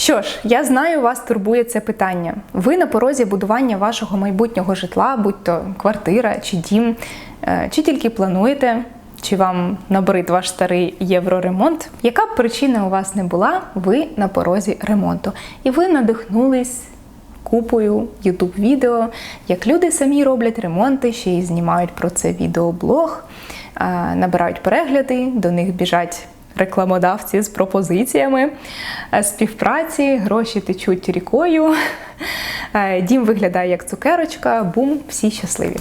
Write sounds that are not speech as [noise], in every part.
Що ж, я знаю, вас турбує це питання. Ви на порозі будування вашого майбутнього житла, будь то квартира чи дім, е, чи тільки плануєте, чи вам набрид ваш старий євроремонт. Яка б причина у вас не була, ви на порозі ремонту. І ви надихнулись купою youtube відео, як люди самі роблять ремонти, ще й знімають про це відеоблог, е, набирають перегляди, до них біжать рекламодавці з пропозиціями е, співпраці, гроші течуть рікою, е, дім виглядає як цукерочка, бум, всі щасливі.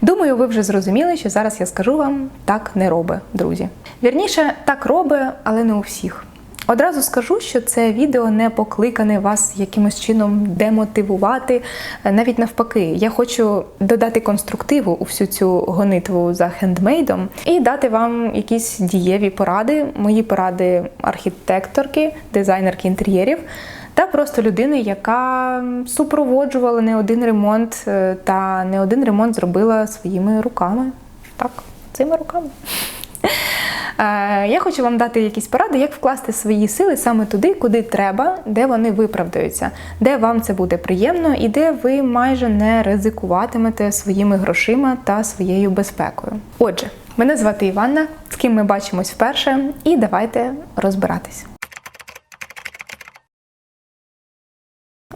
Думаю, ви вже зрозуміли, що зараз я скажу вам так не роби, друзі. Вірніше, так роби, але не у всіх. Одразу скажу, що це відео не покликане вас якимось чином демотивувати. Е, Навіть навпаки, я хочу додати конструктиву у всю цю гонитву за хендмейдом і дати вам якісь дієві поради, мої поради архітекторки, дизайнерки інтер'єрів. Та просто людини, яка супроводжувала не один ремонт, е, та не один ремонт зробила своїми руками. Так, цими руками. Е, Я хочу вам дати якісь поради, як вкласти свої сили саме туди, куди треба, де вони виправдаються, де вам це буде приємно і де ви майже не ризикуватимете своїми грошима та своєю безпекою. Отже, мене звати Іванна, з ким ми бачимось вперше, і давайте розбиратись.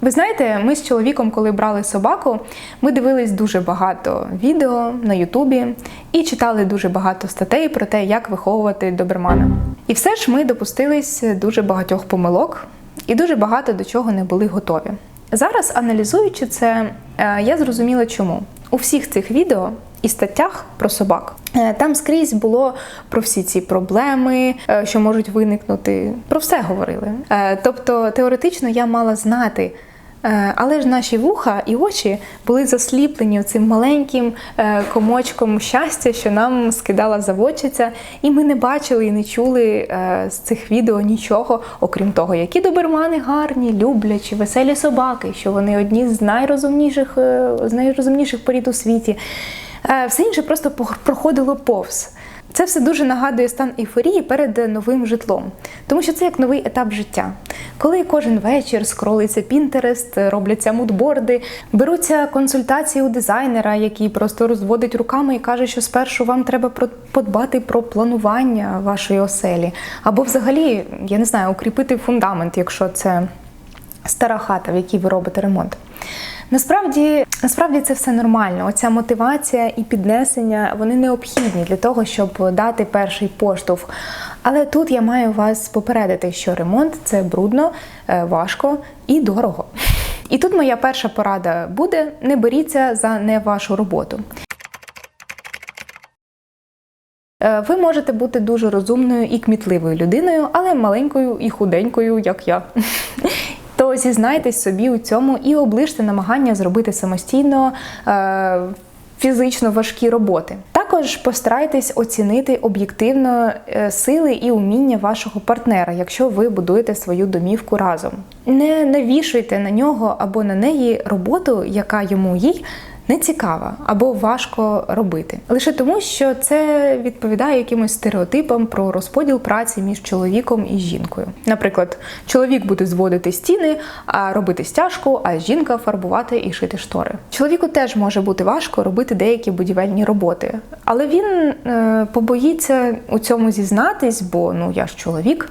Ви знаєте, ми з чоловіком, коли брали собаку, ми дивились дуже багато відео на Ютубі і читали дуже багато статей про те, як виховувати добермана. І все ж ми допустились дуже багатьох помилок і дуже багато до чого не були готові. Зараз, аналізуючи це, е, я зрозуміла, чому у всіх цих відео і статтях про собак. Е, Там скрізь було про всі ці проблеми, е, що можуть виникнути. Про все говорили. Тобто, теоретично я мала знати. Е, Але ж наші вуха і очі були засліплені цим маленьким е, комочком щастя, що нам скидала заводчиця, і ми не бачили і не чули е, з цих відео нічого, окрім того, які добермани гарні, люблячі, веселі собаки, що вони одні з найрозумніших, з найрозумніших порід у світі. Все інше просто проходило повз. Це все дуже нагадує стан ейфорії перед новим житлом, тому що це як новий етап життя. Коли кожен вечір скролиться Pinterest, робляться мудборди, беруться консультації у дизайнера, який просто розводить руками і каже, що спершу вам треба подбати про планування вашої оселі, або взагалі, я не знаю, укріпити фундамент, якщо це стара хата, в якій ви робите ремонт. Насправді, насправді це все нормально. Оця мотивація і піднесення вони необхідні для того, щоб дати перший поштовх. Але тут я маю вас попередити, що ремонт це брудно, е, важко і дорого. І тут моя перша порада буде: не беріться за не вашу роботу. Е, Ви можете бути дуже розумною і кмітливою людиною, але маленькою і худенькою, як я. То зізнайтесь собі у цьому і оближте намагання зробити самостійно е, фізично важкі роботи. Також постарайтесь оцінити об'єктивно е, сили і уміння вашого партнера, якщо ви будуєте свою домівку разом. Не навішуйте на нього або на неї роботу, яка йому їй не цікава або важко робити. Лише тому, що це відповідає якимось стереотипам про розподіл праці між чоловіком і жінкою. Наприклад, чоловік буде зводити стіни, а робити стяжку, а жінка фарбувати і шити штори. Чоловіку теж може бути важко робити деякі будівельні роботи, але він е, побоїться у цьому зізнатись, бо ну я ж чоловік.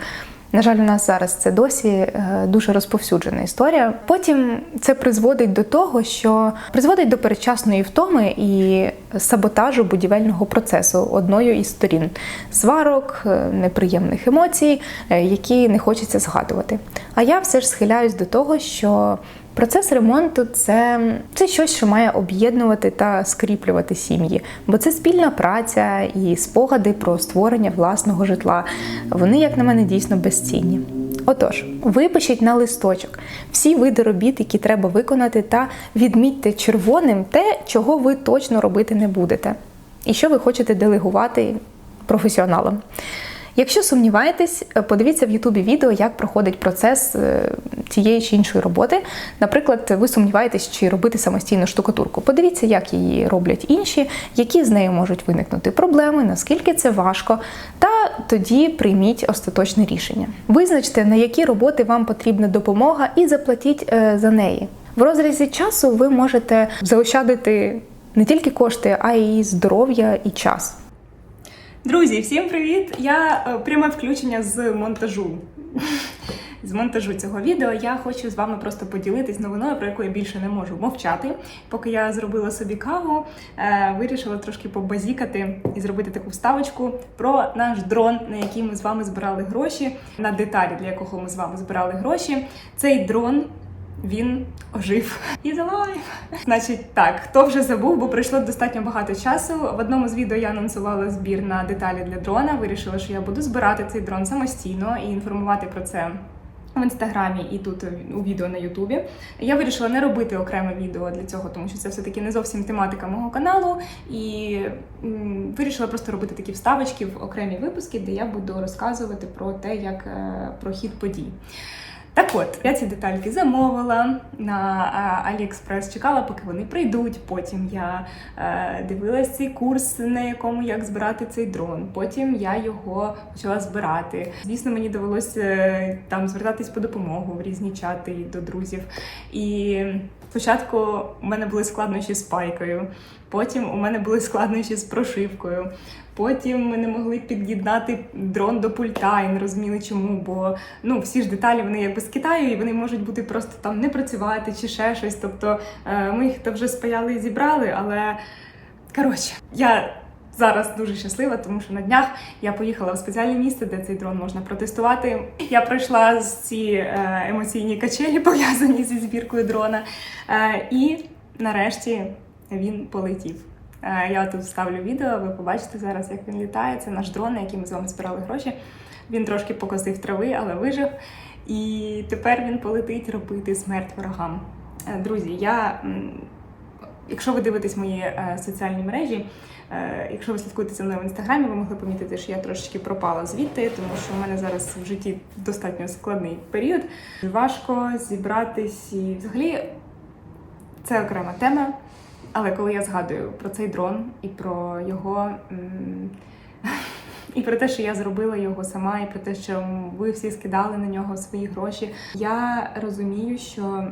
На жаль, у нас зараз це досі е, дуже розповсюджена історія. Потім це призводить до того, що призводить до передчасної втоми і саботажу будівельного процесу одною із сторін сварок, е, неприємних емоцій, е, які не хочеться згадувати. А я все ж схиляюсь до того, що Процес ремонту це, це щось, що має об'єднувати та скріплювати сім'ї, бо це спільна праця і спогади про створення власного житла. Вони, як на мене, дійсно безцінні. Отож, випишіть на листочок всі види робіт, які треба виконати, та відмітьте червоним те, чого ви точно робити не будете, і що ви хочете делегувати професіоналам. Якщо сумніваєтесь, подивіться в Ютубі відео, як проходить процес е, тієї чи іншої роботи. Наприклад, ви сумніваєтесь, чи робити самостійно штукатурку. Подивіться, як її роблять інші, які з нею можуть виникнути проблеми, наскільки це важко, та тоді прийміть остаточне рішення. Визначте, на які роботи вам потрібна допомога, і заплатіть е, за неї. В розрізі часу ви можете заощадити не тільки кошти, а й здоров'я і час. Друзі, всім привіт! Я е, пряме включення з монтажу. З монтажу цього відео я хочу з вами просто поділитись новиною, про яку я більше не можу мовчати. Поки я зробила собі каву, е, вирішила трошки побазікати і зробити таку вставочку про наш дрон, на який ми з вами збирали гроші, на деталі, для якого ми з вами збирали гроші. Цей дрон. Він ожив і alive! Значить, так, хто вже забув, бо пройшло достатньо багато часу. В одному з відео я анонсувала збір на деталі для дрона. Вирішила, що я буду збирати цей дрон самостійно і інформувати про це. В інстаграмі і тут у відео на Ютубі я вирішила не робити окреме відео для цього, тому що це все таки не зовсім тематика мого каналу. І вирішила просто робити такі вставочки в окремі випуски, де я буду розказувати про те, як е, про хід подій. Так от, я ці детальки замовила на AliExpress, чекала, поки вони прийдуть. Потім я е, дивилась цей курс, на якому як збирати цей дрон. Потім я його почала збирати. Звісно, мені довелося е, там звертатись по допомогу в різні чати і до друзів. І спочатку у мене були складнощі з пайкою, потім у мене були складнощі з прошивкою. Потім ми не могли під'єднати дрон до пульта і не розуміли чому, бо ну всі ж деталі вони якби з Китаю, і вони можуть бути просто там не працювати чи ще щось. Тобто е, ми їх то вже спаяли і зібрали, але коротше, я. Зараз дуже щаслива, тому що на днях я поїхала в спеціальне місце, де цей дрон можна протестувати. Я пройшла ці е, емоційні качелі, [laughs] пов'язані зі збіркою дрона. Е, і нарешті він полетів. Е, Я тут вставлю відео, ви побачите зараз, як він літає. Це наш дрон, на який ми з вами збирали гроші. Він трошки покосив трави, але вижив. І тепер він полетить робити смерть ворогам. Друзі, я, якщо ви дивитесь мої е, соціальні мережі, е, якщо ви слідкуєте за мною в інстаграмі, ви могли помітити, що я трошечки пропала звідти, тому що в мене зараз в житті достатньо складний період. Важко зібратись і взагалі це окрема тема. Але коли я згадую про цей дрон і про його. м, І про те, що я зробила його сама, і про те, що ви всі скидали на нього свої гроші. Я розумію, що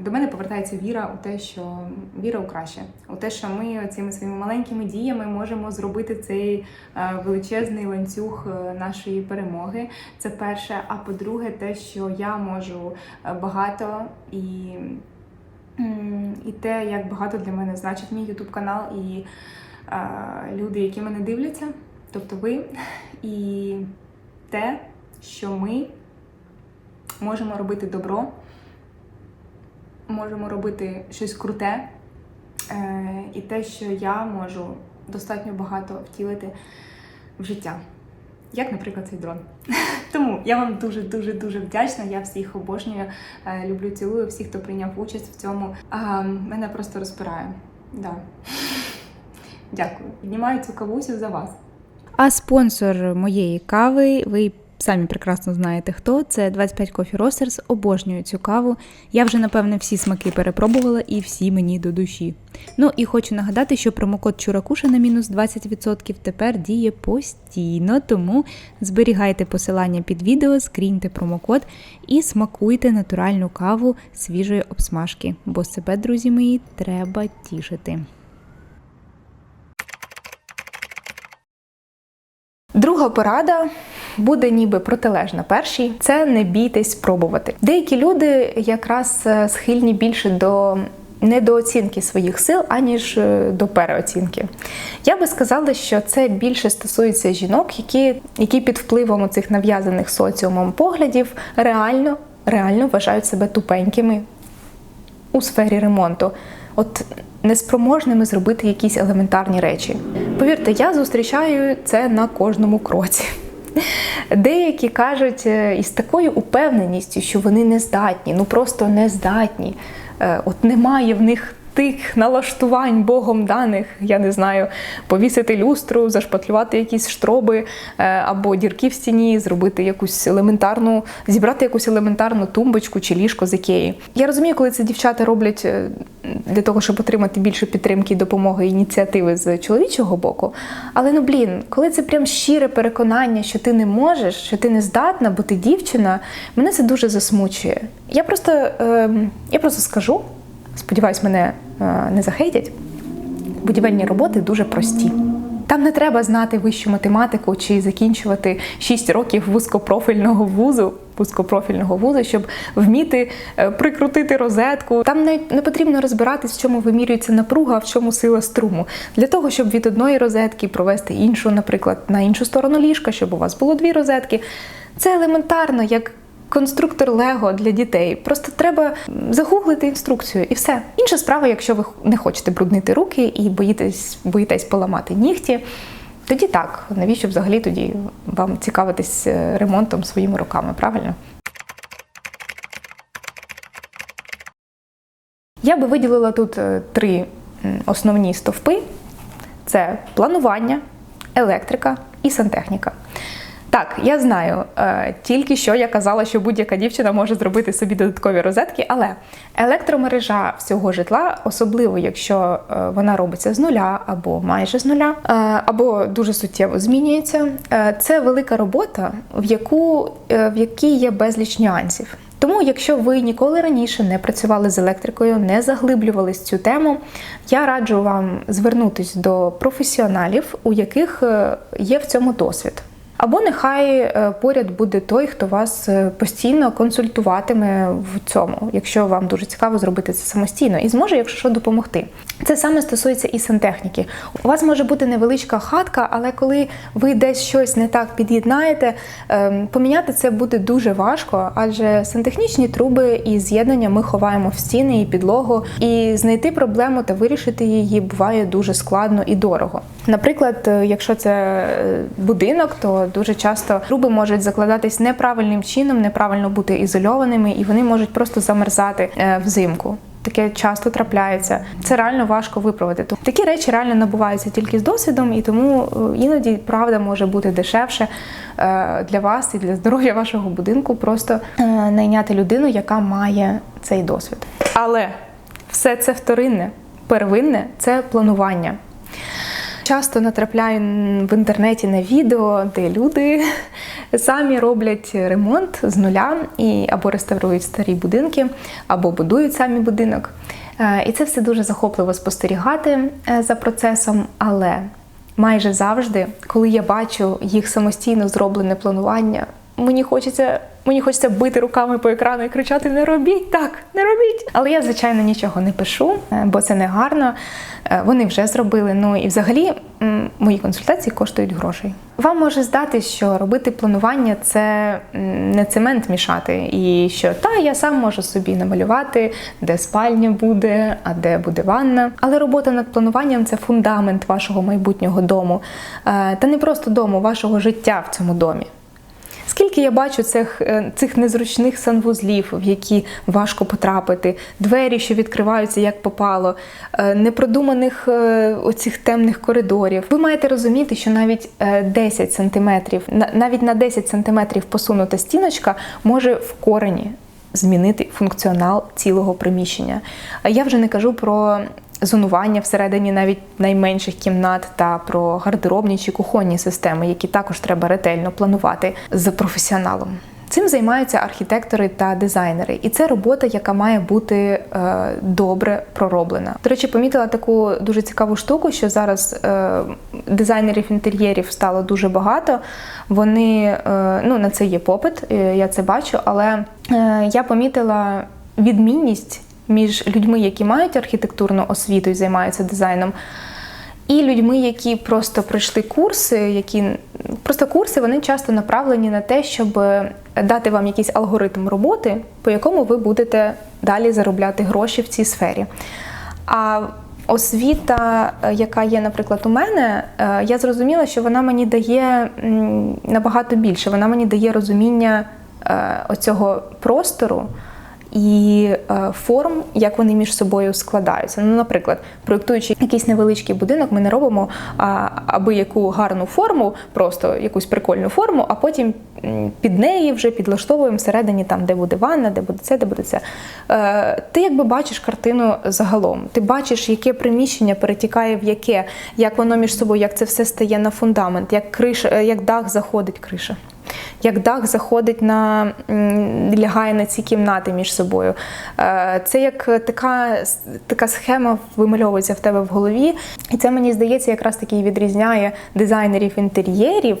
до мене повертається віра у те, що віра у краще, у те, що ми цими своїми маленькими діями можемо зробити цей е, величезний ланцюг е, нашої перемоги. Це перше. А по-друге, те, що я можу е, багато і І те, як багато для мене значить мій YouTube канал і е, люди, які мене дивляться, тобто ви, і те, що ми можемо робити добро, можемо робити щось круте, е, і те, що я можу достатньо багато втілити в життя. Як, наприклад, цей дрон. [laughs] Тому я вам дуже дуже вдячна. Я всіх обожнюю, е, люблю, цілую всіх, хто прийняв участь в цьому. А, мене просто розпирає. Да. [laughs] Дякую. Піднімаю цю кавусю за вас. А спонсор моєї кави, ви самі прекрасно знаєте хто. Це 25 Coffee Roasters. Обожнюю цю каву. Я вже, напевне, всі смаки перепробувала і всі мені до душі. Ну і хочу нагадати, що промокод Чуракуша на мінус 20% тепер діє постійно, тому зберігайте посилання під відео, скріньте промокод і смакуйте натуральну каву свіжої обсмажки, бо себе, друзі мої, треба тішити. Друга порада буде ніби протилежна першій. Це не бійтесь спробувати. Деякі люди якраз е, схильні більше до недооцінки своїх сил, аніж е, до переоцінки. Я би сказала, що це більше стосується жінок, які, які під впливом цих нав'язаних соціумом поглядів реально, реально вважають себе тупенькими у сфері ремонту. От неспроможними зробити якісь елементарні речі. Повірте, я зустрічаю це на кожному кроці. [laughs] Деякі кажуть е, із такою упевненістю, що вони не здатні, ну просто не здатні. Е, От немає в них тих налаштувань Богом даних, я не знаю, повісити люстру, зашпатлювати якісь штроби е, або дірки в стіні, зробити якусь елементарну, зібрати якусь елементарну тумбочку чи ліжко з ікеї. Я розумію, коли це дівчата роблять е, для того, щоб отримати більше підтримки, допомоги ініціативи з чоловічого боку. Але ну блін, коли це прям щире переконання, що ти не можеш, що ти не здатна, бо ти дівчина, мене це дуже засмучує. Я просто, е, я просто скажу, сподіваюсь, мене е, не захейтять. Будівельні роботи дуже прості. Там не треба знати вищу математику чи закінчувати 6 років вузькопрофільного вузу, вузькопрофільного вузу, щоб вміти е, прикрутити розетку. Там не, не потрібно розбиратись, в чому вимірюється напруга, а в чому сила струму. Для того, щоб від одної розетки провести іншу, наприклад, на іншу сторону ліжка, щоб у вас було дві розетки. Це елементарно, як конструктор Лего для дітей. Просто треба загуглити інструкцію і все. Інша справа, якщо ви не хочете бруднити руки і боїтесь, боїтесь поламати нігті. Тоді так, навіщо взагалі тоді вам цікавитись е, ремонтом своїми руками, правильно? Я би виділила тут е, три основні стовпи: це планування, електрика і сантехніка. Так, я знаю, е, тільки що я казала, що будь-яка дівчина може зробити собі додаткові розетки, але електромережа всього житла, особливо якщо е, вона робиться з нуля або майже з нуля, е, або дуже суттєво змінюється, це велика робота, в яку в якій є безліч нюансів. Тому, якщо ви ніколи раніше не працювали з електрикою, не заглиблювались цю тему, я раджу вам звернутись до професіоналів, у яких є в цьому досвід. Або нехай е, поряд буде той, хто вас е, постійно консультуватиме в цьому, якщо вам дуже цікаво зробити це самостійно, і зможе, якщо що, допомогти. Це саме стосується і сантехніки. У вас може бути невеличка хатка, але коли ви десь щось не так під'єднаєте, ем, поміняти це буде дуже важко, адже сантехнічні труби і з'єднання ми ховаємо в стіни і підлогу, і знайти проблему та вирішити її буває дуже складно і дорого. Наприклад, е, якщо це будинок, то дуже часто труби можуть закладатись неправильним чином, неправильно бути ізольованими, і вони можуть просто замерзати е, взимку. Таке часто трапляється. Це реально важко виправити. Тому Такі речі реально набуваються тільки з досвідом, і тому е, іноді правда може бути дешевше е, для вас і для здоров'я вашого будинку просто найняти людину, яка має цей досвід. Але все це вторинне, первинне це планування. Часто натрапляю в інтернеті на відео, де люди [laughs] самі роблять ремонт з нуля і або реставрують старі будинки, або будують самі будинок. Е, І це все дуже захопливо спостерігати е, за процесом, але майже завжди, коли я бачу їх самостійно зроблене планування, мені хочеться. Мені хочеться бити руками по екрану і кричати: не робіть так, не робіть. Але я, звичайно, нічого не пишу, е, бо це не гарно. Е, Вони вже зробили. Ну і взагалі мої консультації коштують грошей. Вам може здатись, що робити планування це не цемент мішати, і що та я сам можу собі намалювати, де спальня буде, а де буде ванна. Але робота над плануванням це фундамент вашого майбутнього дому, Е, та не просто дому, вашого життя в цьому домі. Скільки я бачу цих, е, цих незручних санвузлів, в які важко потрапити, двері, що відкриваються як попало, е, непродуманих е, оцих темних коридорів. Ви маєте розуміти, що навіть е, 10 сантиметрів, на- навіть на 10 сантиметрів посунута стіночка може в корені змінити функціонал цілого приміщення. Я вже не кажу про зонування всередині навіть найменших кімнат та про гардеробні чи кухонні системи, які також треба ретельно планувати з професіоналом. Цим займаються архітектори та дизайнери, і це робота, яка має бути е, добре пророблена. До речі, помітила таку дуже цікаву штуку, що зараз е, дизайнерів інтер'єрів стало дуже багато. Вони е, ну на це є попит, е, я це бачу, але е, я помітила відмінність між людьми, які мають архітектурну освіту і займаються дизайном, і людьми, які просто пройшли курси, які просто курси вони часто направлені на те, щоб дати вам якийсь алгоритм роботи, по якому ви будете далі заробляти гроші в цій сфері. А освіта, яка є, наприклад, у мене, е, я зрозуміла, що вона мені дає набагато більше. Вона мені дає розуміння е, оцього простору і е, форм, як вони між собою складаються. Ну, наприклад, проєктуючи якийсь невеличкий будинок, ми не робимо аби яку гарну форму, просто якусь прикольну форму, а потім під неї вже підлаштовуємо всередині, там, де буде ванна, де буде це, де буде це. Е, ти якби бачиш картину загалом. Ти бачиш, яке приміщення перетікає в яке, як воно між собою, як це все стає на фундамент, як криша, е, як дах заходить криша. Як дах заходить на лягає на ці кімнати між собою. Е, Це як така, така схема вимальовується в тебе в голові. І це мені здається, якраз таки відрізняє дизайнерів інтер'єрів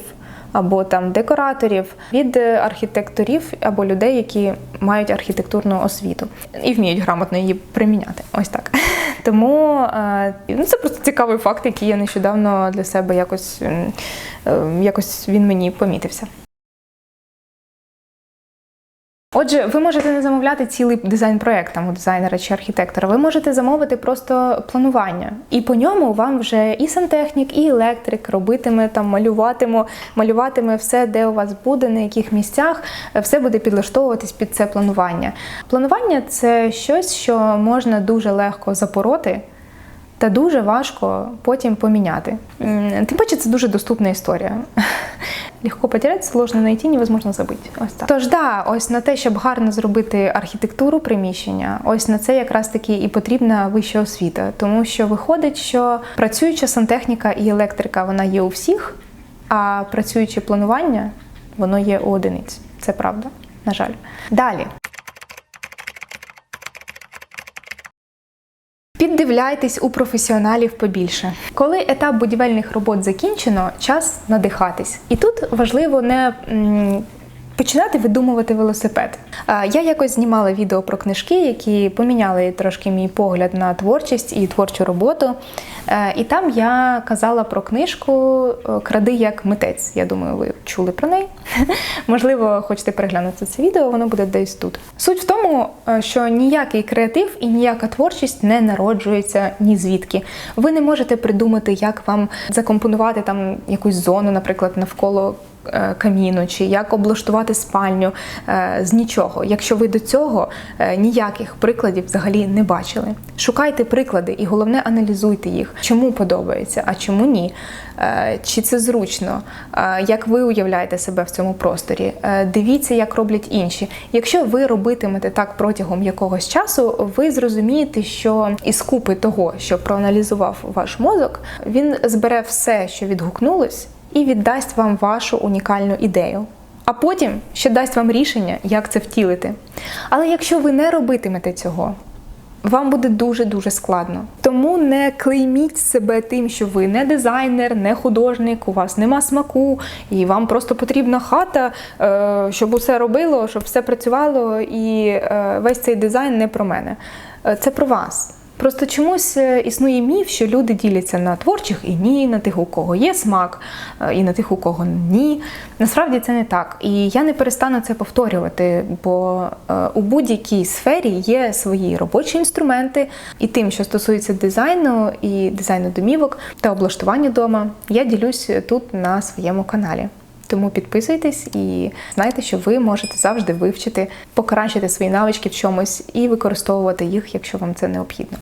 або там декораторів від е, архітекторів або людей, які мають архітектурну освіту і вміють грамотно її приміняти. Ось так. [laughs] Тому е, ну, це просто цікавий факт, який я нещодавно для себе якось, якось він мені помітився. Отже, ви можете не замовляти цілий дизайн-проект там у дизайнера чи архітектора. Ви можете замовити просто планування, і по ньому вам вже і сантехнік, і електрик робитиме там, малюватиме, малюватиме все, де у вас буде, на яких місцях, все буде підлаштовуватись під це планування. Планування це щось, що можна дуже легко запороти. Та дуже важко потім поміняти. Тим паче, це дуже доступна історія. Легко потеряти, сложно знайти, невозможно забити. Ось так. Тож да, ось на те, щоб гарно зробити архітектуру приміщення, ось на це якраз таки і потрібна вища освіта, тому що виходить, що працююча сантехніка і електрика вона є у всіх, а працююче планування воно є у одиниць. Це правда, на жаль. Далі. Піддивляйтесь у професіоналів побільше. Коли етап будівельних робот закінчено, час надихатись. І тут важливо не починати видумувати велосипед. Я якось знімала відео про книжки, які поміняли трошки мій погляд на творчість і творчу роботу. Е, І там я казала про книжку е, Кради як митець. Я думаю, ви чули про неї. [laughs] Можливо, хочете переглянути це відео, воно буде десь тут. Суть в тому, е, що ніякий креатив і ніяка творчість не народжується ні звідки. Ви не можете придумати, як вам закомпонувати там якусь зону, наприклад, навколо каміну, чи як облаштувати спальню е, з нічого, якщо ви до цього е, ніяких прикладів взагалі не бачили. Шукайте приклади і головне аналізуйте їх, чому подобається, а чому ні. Е, Чи це зручно, Е, як ви уявляєте себе в цьому просторі? Е, Дивіться, як роблять інші. Якщо ви робитимете так протягом якогось часу, ви зрозумієте, що із купи того, що проаналізував ваш мозок, він збере все, що відгукнулось, і віддасть вам вашу унікальну ідею. А потім ще дасть вам рішення, як це втілити. Але якщо ви не робитимете цього, вам буде дуже-дуже складно. Тому не клейміть себе тим, що ви не дизайнер, не художник, у вас нема смаку, і вам просто потрібна хата, е, щоб усе робило, щоб все працювало, і е, весь цей дизайн не про мене. Е, Це про вас. Просто чомусь е, існує міф, що люди діляться на творчих і ні, на тих, у кого є смак, е, і на тих, у кого ні. Насправді це не так. І я не перестану це повторювати, бо е, у будь-якій сфері є свої робочі інструменти, і тим, що стосується дизайну і дизайну домівок та облаштування дома, я ділюсь тут на своєму каналі. Тому підписуйтесь і знайте, що ви можете завжди вивчити, покращити свої навички в чомусь і використовувати їх, якщо вам це необхідно.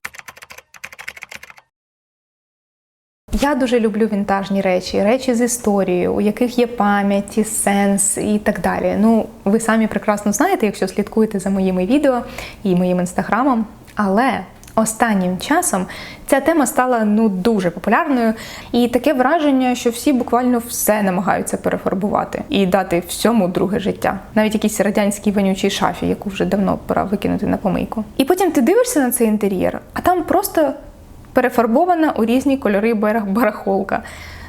Я дуже люблю вінтажні речі, речі з історією, у яких є пам'ять, сенс і так далі. Ну, ви самі прекрасно знаєте, якщо слідкуєте за моїми відео і моїм інстаграмом. Але останнім часом ця тема стала ну дуже популярною, і таке враження, що всі буквально все намагаються перефарбувати і дати всьому друге життя, навіть якійсь радянській вонючій шафі, яку вже давно пора викинути на помийку. І потім ти дивишся на цей інтер'єр, а там просто перефарбована у різні кольори барах- барахолка.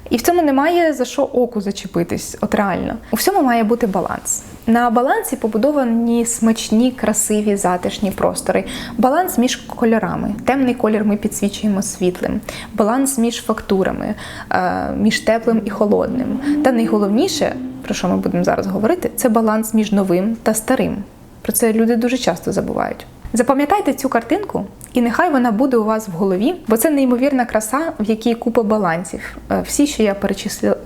І в цьому немає за що оку зачепитись, от реально. У всьому має бути баланс. На балансі побудовані смачні, красиві, затишні простори. Баланс між кольорами. Темний колір ми підсвічуємо світлим, баланс між фактурами, е, між теплим і холодним. Та найголовніше, про що ми будемо зараз говорити, це баланс між новим та старим. Про це люди дуже часто забувають. Запам'ятайте цю картинку, і нехай вона буде у вас в голові, бо це неймовірна краса, в якій купа балансів. Е, Всі, що я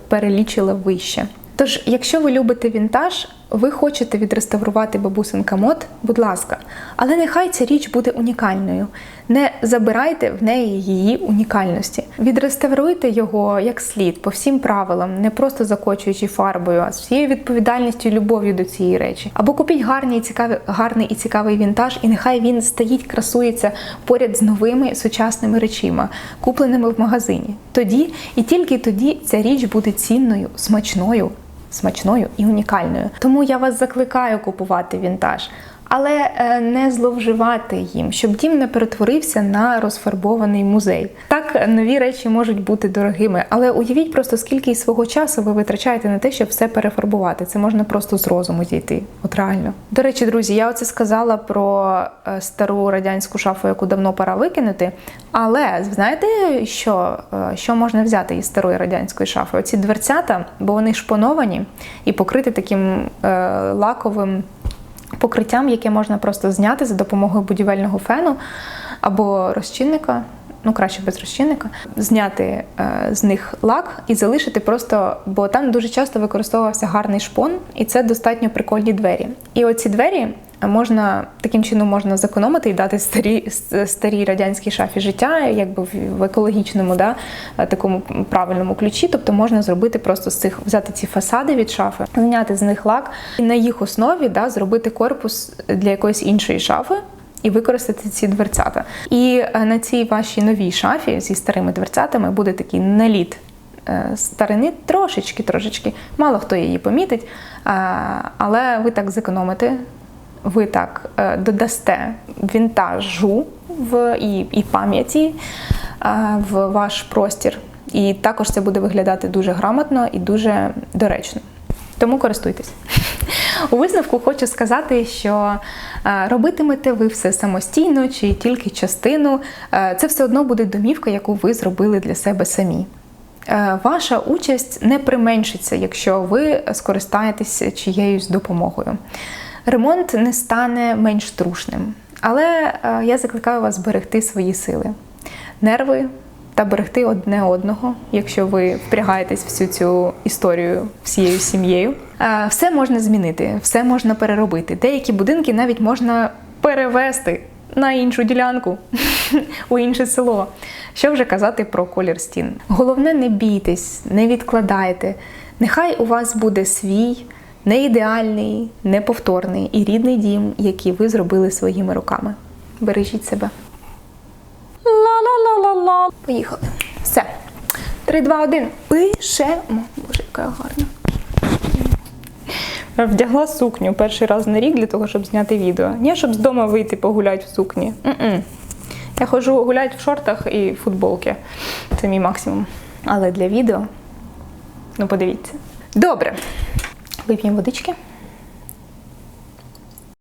перелічила вище. Тож, якщо ви любите вінтаж, ви хочете відреставрувати бабусин комод, будь ласка, але нехай ця річ буде унікальною. Не забирайте в неї її унікальності. Відреставруйте його як слід, по всім правилам, не просто закочуючи фарбою, а з всією відповідальністю і любов'ю до цієї речі. Або купіть гарний і цікавий, гарний і цікавий вінтаж, і нехай він стоїть, красується поряд з новими сучасними речима, купленими в магазині. Тоді і тільки тоді ця річ буде цінною, смачною смачною і унікальною. Тому я вас закликаю купувати вінтаж. Але е, не зловживати їм, щоб дім не перетворився на розфарбований музей. Так, нові речі можуть бути дорогими, але уявіть просто, скільки свого часу ви витрачаєте на те, щоб все перефарбувати. Це можна просто з розуму зійти. От реально. До речі, друзі, я оце сказала про е, стару радянську шафу, яку давно пора викинути. Але знаєте, що, е, що можна взяти із старої радянської шафи? Оці дверцята, бо вони шпоновані і покриті таким е, лаковим покриттям, яке можна просто зняти за допомогою будівельного фену або розчинника. Ну, краще без розчинника, зняти е, з них лак і залишити просто, бо там дуже часто використовувався гарний шпон, і це достатньо прикольні двері. І оці двері можна таким чином можна зекономити і дати старі, старій радянській шафі життя, якби в- екологічному, да, е, такому правильному ключі. Тобто можна зробити просто з цих взяти ці фасади від шафи, зняти з них лак і на їх основі да, зробити корпус для якоїсь іншої шафи. І використати ці дверцята. І е, на цій вашій новій шафі зі старими дверцятами буде такий наліт е, старини трошечки, трошечки. Мало хто її помітить, але ви так зекономите, ви так е, додасте вінтажу в, і, і пам'яті е, в ваш простір. І також це буде виглядати дуже грамотно і дуже доречно. Тому користуйтесь. У висновку хочу сказати, що е, робитимете ви все самостійно чи тільки частину, це все одно буде домівка, яку ви зробили для себе самі. Ваша участь не применшиться, якщо ви скористаєтесь чиєюсь допомогою. Ремонт не стане менш трушним, але е, я закликаю вас берегти свої сили, нерви та берегти одне одного, якщо ви впрягаєтесь в всю цю історію всією сім'єю. Е, Все можна змінити, все можна переробити. Деякі будинки навіть можна перевести на іншу ділянку, [laughs] у інше село. Що вже казати про колір стін? Головне, не бійтесь, не відкладайте. Нехай у вас буде свій не ідеальний, неповторний і рідний дім, який ви зробили своїми руками. Бережіть себе. Ла-ла-ла-ла-ла. Поїхали. Все. 3, 2, 1. Пишемо. Боже, яка гарна. Вдягла сукню перший раз на рік для того, щоб зняти відео. Ні, щоб з дому вийти погуляти в сукні. М-м. Я ходжу гуляти в шортах і футболки. Це мій максимум. Але для відео, ну подивіться. Добре. Вип'ємо водички.